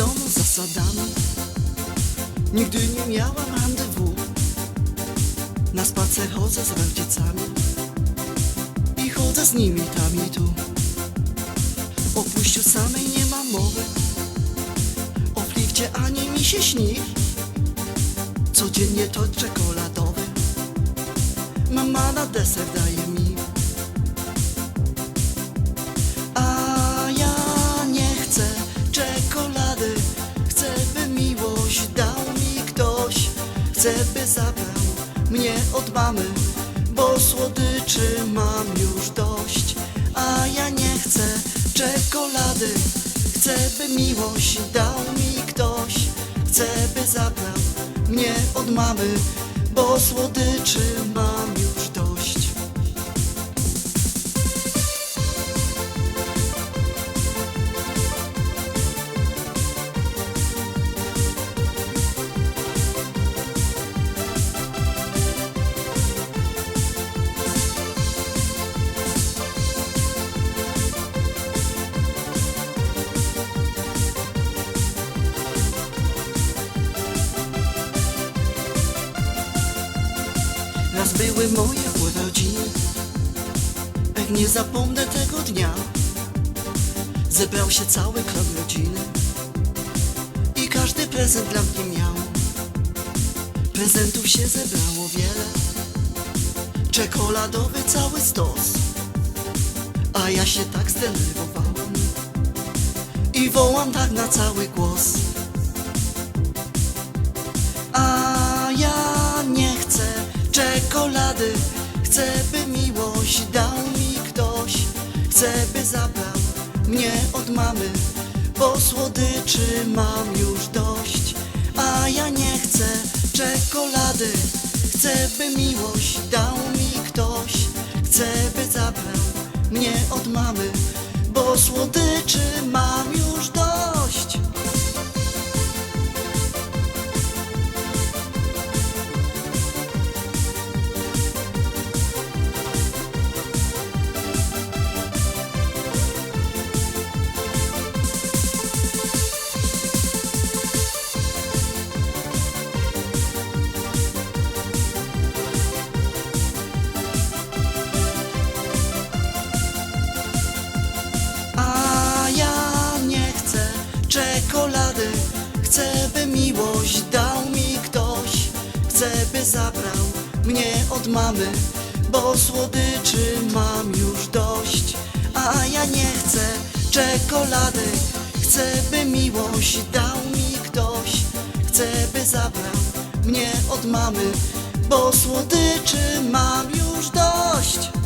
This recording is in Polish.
domu zasadami Nigdy nie miałam randewu Na spacer chodzę z rodzicami I chodzę z nimi tam i tu. O pójściu samej nie ma mowy. O flircie ani mi się śni. Codziennie to czekoladowy Mama na deser daje mi Chcę by zabrał mnie od mamy Bo słodyczy mam już dość. A ja nie chcę czekolady Chcę by miłość dał mi ktoś. Chcę by zabrał mnie od mamy Bo słodyczy mam już były moje urodziny. Pewnie zapomnę tego dnia. Zebrał się cały klan rodziny. I każdy prezent dla mnie miał. Prezentów się zebrało wiele. Czekoladowy cały stos. A ja się tak zdenerwowałem. I wołam tak na cały głos Chcę, by zabrał. Mnie od mamy Bo słodyczy mam już dość. A ja nie chcę czekolady. Chcę, by miłość dał mi ktoś. Chcę, by zabrał mnie od mamy Bo słodyczy mam już miłość dał mi ktoś. Chcę, by zabrał mnie od mamy Bo słodyczy mam już dość. A ja nie chcę czekolady. Chcę, by miłość dał mi ktoś. Chcę, by zabrał mnie od mamy Bo słodyczy mam już dość